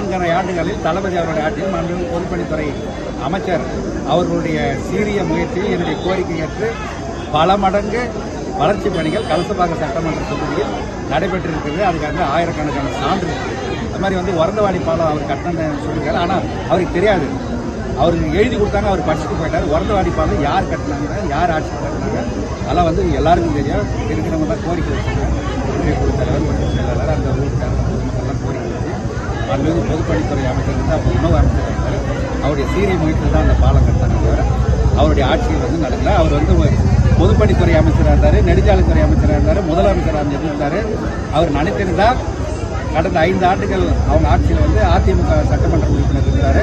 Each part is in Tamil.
நான்கரை ஆண்டுகளில் தளபதி அவருடைய ஆட்சியில் மாண்பு பொதுப்பணித்துறை அமைச்சர் அவர்களுடைய சீரிய முயற்சியில் என்னுடைய கோரிக்கை ஏற்று பல மடங்கு வளர்ச்சி பணிகள் கலசபாக சட்டமன்ற தொகுதியில் நடைபெற்றிருக்கிறது. அதுக்காக ஆயிரக்கணக்கான சான்று அது மாதிரி வந்து உரந்தவாடி பாலம் அவர் கட்டணம் சொல்லியிருக்காரு ஆனால் அவருக்கு தெரியாது. அவருக்கு எழுதி கொடுத்தாங்க அவர் படிச்சுட்டு போயிட்டார். உரந்தவாடி பாலம் யார் கட்டினாங்க யார் ஆட்சி கட்டினாங்க அதெல்லாம் வந்து எல்லாருக்கும் தெரியும் இருக்கிறவங்க தான் கோரிக்கை வச்சுருக்காங்க. குழு தலைவர் மற்றும் செயலாளர் அந்த ஊருக்காரர் அல்லது பொதுப்பணித்துறை அமைச்சர் வந்து அவர் உணவு அமைச்சர் இருந்தார் அவருடைய சீரிய முயற்சியில் தான் அந்த பாலம் கட்டினாங்க தவிர அவருடைய ஆட்சியில் வந்து நடக்கல. அவர் வந்து ஒரு பொதுப்பணித்துறை அமைச்சராக இருந்தார் நெடுஞ்சாலைத்துறை அமைச்சராக இருந்தார் முதலமைச்சராக இருந்தார் அவர் நினைத்திருந்தால் கடந்த ஐந்து ஆண்டுகள் அவங்க ஆட்சியில் வந்து அதிமுக சட்டமன்ற உறுப்பினர் இருந்தார்.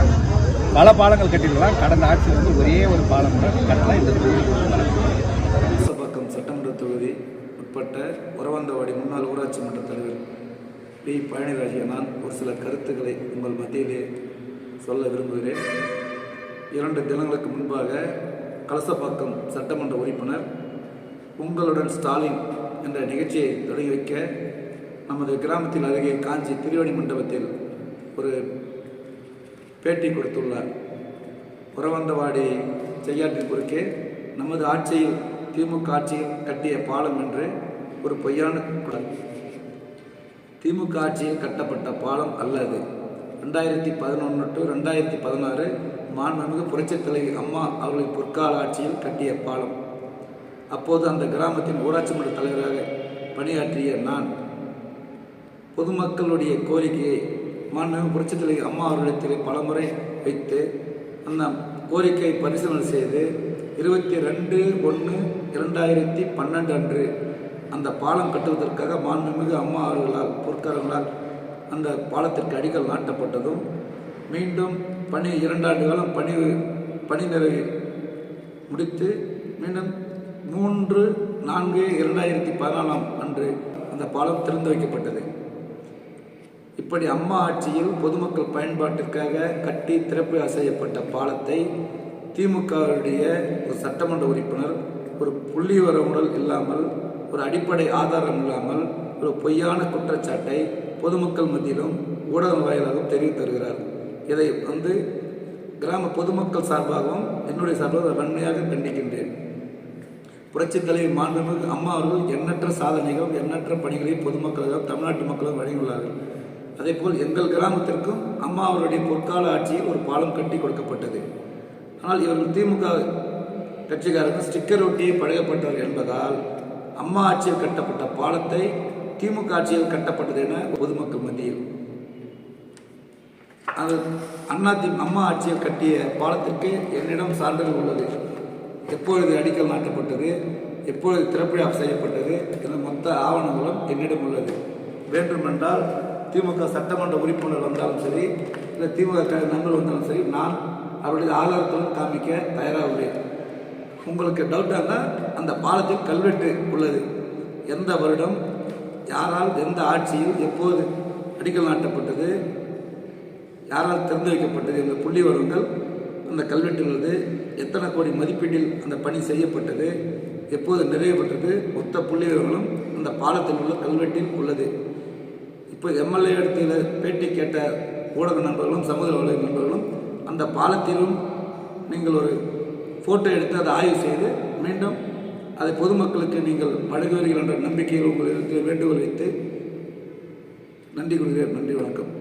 பல பாலங்கள் கட்டிருக்கலாம் கடந்த ஆட்சியில் வந்து ஒரே ஒரு பாலம் கூட கட்டலாம் இந்த தொகுதி சட்டமன்ற தொகுதி உட்பட்ட உறவந்தவாடி முன்னாள் ஊராட்சி மன்ற தலைவர் பி. பழனிராஜிய நான் ஒரு சில கருத்துக்களை உங்கள் மத்தியிலே சொல்ல விரும்புகிறேன். இரண்டு தினங்களுக்கு முன்பாக கலசப்பாக்கம் சட்டமன்ற உறுப்பினர் உங்களுடன் ஸ்டாலின் என்ற நிகழ்ச்சியை தொடங்கி வைக்க நமது கிராமத்தில் அருகே காஞ்சி திருவடி மண்டபத்தில் ஒரு பேட்டி கொடுத்துள்ளார். புறவந்தவாடி செய்யாற்றின் குறுக்கே நமது ஆட்சியில் திமுக ஆட்சியில் கட்டிய பாலம் என்று ஒரு பொய்யான குடல் திமுக ஆட்சியில் கட்டப்பட்ட பாலம் அல்லது ரெண்டாயிரத்தி பதினொன்று டு ரெண்டாயிரத்தி பதினாறு மாண்புமிகு புரட்சித் தலைவி அம்மா அவர்களின் பொற்கால ஆட்சியில் கட்டிய பாலம். அப்போது அந்த கிராமத்தின் ஊராட்சி மன்ற தலைவராக பணியாற்றிய நான் பொதுமக்களுடைய கோரிக்கையை மாண்புமிகு புரட்சித் தலைவி அம்மா அவர்களிடத்தில் பலமுறை வைத்து அந்த கோரிக்கையை பரிசீலனை செய்து இருபத்தி ரெண்டு ஒன்று இரண்டாயிரத்தி பன்னெண்டு அன்று அந்த பாலம் கட்டுவதற்காக மாண்புமிகு அம்மா அவர்களால் பொற்காரங்களால் அந்த பாலத்திற்கு அடிக்கல் நாட்டப்பட்டதும் மீண்டும் பணி இரண்டாண்டு காலம் பணி பணி நிறைவு முடித்து மீண்டும் மூன்று நான்கு இரண்டாயிரத்தி பதினாலாம் அன்று அந்த பாலம் திறந்து வைக்கப்பட்டது. இப்படி அம்மா ஆட்சியில் பொதுமக்கள் பயன்பாட்டிற்காக கட்டி திறப்பு செய்யப்பட்ட பாலத்தை திமுகவுடைய ஒரு சட்டமன்ற உறுப்பினர் ஒரு புள்ளி உடல் இல்லாமல் ஒரு அடிப்படை ஆதாரம் இல்லாமல் ஒரு பொய்யான குற்றச்சாட்டை பொதுமக்கள் மத்தியிலும் ஊடகம் வாயிலாகவும் தெரிவித்து வருகிறார் இதை வந்து கிராம பொதுமக்கள் சார்பாகவும் என்னுடைய சார்பாக வன்மையாக கண்டிக்கின்றேன். புரட்சித் தலைவி மாண்புமிகு அம்மா அவர்கள் எண்ணற்ற சாதனைகளும் எண்ணற்ற பணிகளை பொதுமக்களுக்கும் தமிழ்நாட்டு மக்களும் வழங்கியுள்ளார்கள். அதேபோல் எங்கள் கிராமத்திற்கும் அம்மா அவருடைய பொற்கால ஆட்சியில் ஒரு பாலம் கட்டி கொடுக்கப்பட்டது. ஆனால் இவர்கள் திமுக கட்சிக்காரர்கள் ஸ்டிக்கர் ஒட்டியே பழகப்பட்டவர் என்பதால் அம்மா ஆட்சியில் கட்டப்பட்ட பாலத்தை திமுக ஆட்சியில் கட்டப்பட்டது என பொதுமக்கள் மத்தியில். அது அண்ணா தி அம்மா ஆட்சியில் கட்டிய பாலத்திற்கு என்னிடம் சான்றிதழ் உள்ளது. எப்பொழுது அடிக்கல் நாட்டப்பட்டது எப்பொழுது திறப்பிழா செய்யப்பட்டது என மொத்த ஆவணங்களும் என்னிடம் உள்ளது. வேண்டுமென்றால் திமுக சட்டமன்ற உறுப்பினர் வந்தாலும் சரி இல்லை திமுக க- நண்பர் வந்தாலும் சரி நான் அவருடைய ஆதாரத்துடன் காமிக்க தயாராக உள்ளேன். உங்களுக்கு டவுட்டாக இருந்தால் அந்த பாலத்தில் கல்வெட்டு உள்ளது. எந்த வருடம் யாரால் எந்த ஆட்சியில் எப்போது அடிக்கல் நாட்டப்பட்டது யாரால் திறந்து வைக்கப்பட்டது என்ற புள்ளி விவரங்கள் அந்த கல்வெட்டில் உள்ளது. எத்தனை கோடி மதிப்பீட்டில் அந்த பணி செய்யப்பட்டது எப்போது நிறைவு மொத்த புள்ளி விவரங்களும் அந்த பாலத்தில் உள்ள கல்வெட்டில் உள்ளது. இப்போ எம்எல்ஏ இடத்துல பேட்டி கேட்ட ஊடக நண்பர்களும் சமூக நண்பர்களும் அந்த பாலத்திலும் நீங்கள் ஒரு ஃபோட்டோ எடுத்து அதை ஆய்வு செய்து மீண்டும் அதை பொதுமக்களுக்கு நீங்கள் வழங்குவீர்கள் என்ற நம்பிக்கையில் உங்களிடத்தில் வேண்டுகோள் வைத்து நன்றி கொள்கிறேன் நன்றி வணக்கம்.